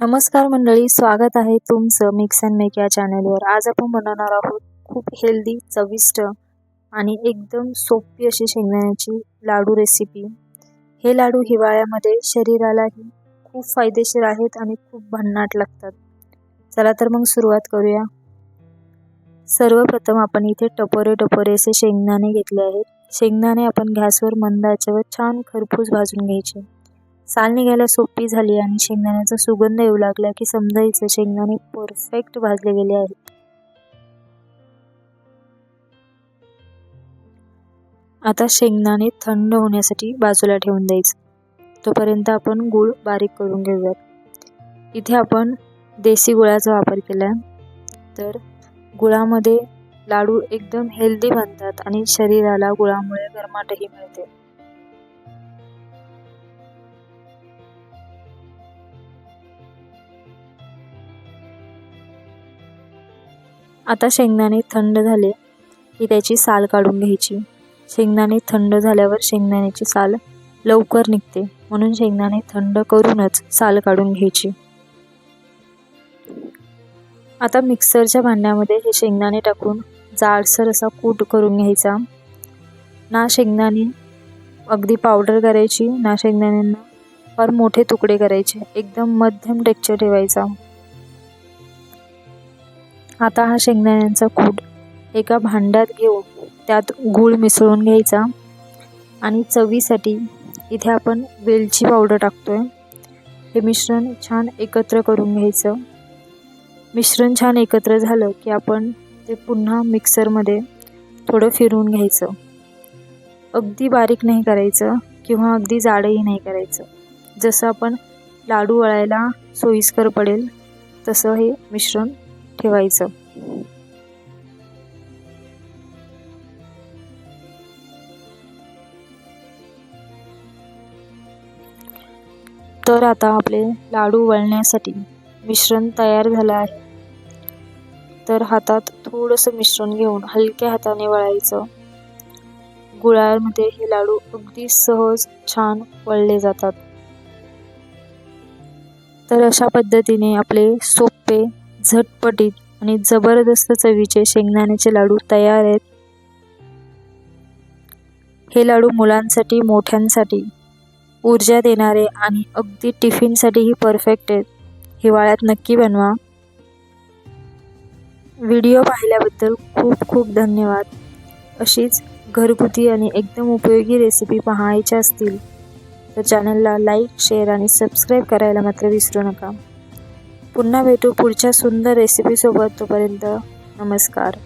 नमस्कार मंडळी स्वागत आहे तुमचं मिक्स अँड मेक या चॅनलवर आज आपण बनवणार आहोत खूप हेल्दी चविष्ट आणि एकदम सोपी अशी शेंगदाण्याची लाडू रेसिपी हे लाडू हिवाळ्यामध्ये शरीरालाही खूप फायदेशीर आहेत आणि खूप भन्नाट लागतात. चला तर मग सुरुवात करूया. सर्वप्रथम आपण इथे टपोरे टपोरे असे शेंगदाणे घेतले आहेत. शेंगदाणे आपण गॅसवर मंद आचेवर छान खरपूस भाजून घ्यायचे. साल निघायला सोपी झाली आणि शेंगदाण्याचा सुगंध येऊ लागला की समजायचं शेंगदाणे परफेक्ट भाजले गेले आहेत. आता शेंगदाणे थंड होण्यासाठी बाजूला ठेवून द्यायचं. तोपर्यंत आपण गूळ बारीक करून घेऊयात. इथे आपण देसी गुळाचा वापर केला. तर गुळामध्ये लाडू एकदम हेल्दी बनतात आणि शरीराला गुळामुळे गरमाटही मिळते. आता शेंगदाणे थंड झाले की त्याची साल काढून घ्यायची. शेंगदाणे थंड झाल्यावर शेंगदाण्याची साल लवकर निघते म्हणून शेंगदाणे थंड करूनच साल काढून घ्यायची. आता मिक्सरच्या भांड्यामध्ये हे शेंगदाणे टाकून जाडसर असा कूट करून घ्यायचा. ना शेंगदाणे अगदी पावडर करायची ना शेंगदाण्यांना फार मोठे तुकडे करायचे एकदम मध्यम टेक्चर ठेवायचा. आता हा शेंगदाण्यांचा कूट एका भांड्यात घेऊन त्यात गूळ मिसळून घ्यायचा आणि चवीसाठी इथे आपण वेलची पावडर टाकतो आहे हे मिश्रण छान एकत्र करून घ्यायचं. मिश्रण छान एकत्र झालं की आपण ते पुन्हा मिक्सरमध्ये थोडं फिरवून घ्यायचं. अगदी बारीक नाही करायचं किंवा अगदी जाडही नाही करायचं. जसं आपण लाडू वळायला सोयीस्कर पडेल तसं हे मिश्रण ठेवायचं. तर आता आपले लाडू वळण्यासाठी मिश्रण तयार झालं आहे. तर हातात थोडंसं मिश्रण घेऊन हलक्या हाताने वळायचं. गुळामध्ये हे लाडू अगदी सहज छान वळले जातात. तर अशा पद्धतीने आपले सोपे झटपटीत आणि जबरदस्त चवीचे शेंगदाण्याचे लाडू तयार आहेत. हे लाडू मुलांसाठी मोठ्यांसाठी ऊर्जा देणारे आणि अगदी टिफिनसाठीही परफेक्ट आहेत. हिवाळ्यात नक्की बनवा. व्हिडिओ पाहिल्याबद्दल खूप खूप धन्यवाद. अशीच घरगुती आणि एकदम उपयोगी रेसिपी पाहायच्या असतील तर चॅनलला लाईक शेअर आणि सबस्क्राईब करायला मात्र विसरू नका. पुन्हा भेटू पुढच्या सुंदर रेसिपीसोबत तोपर्यंत नमस्कार.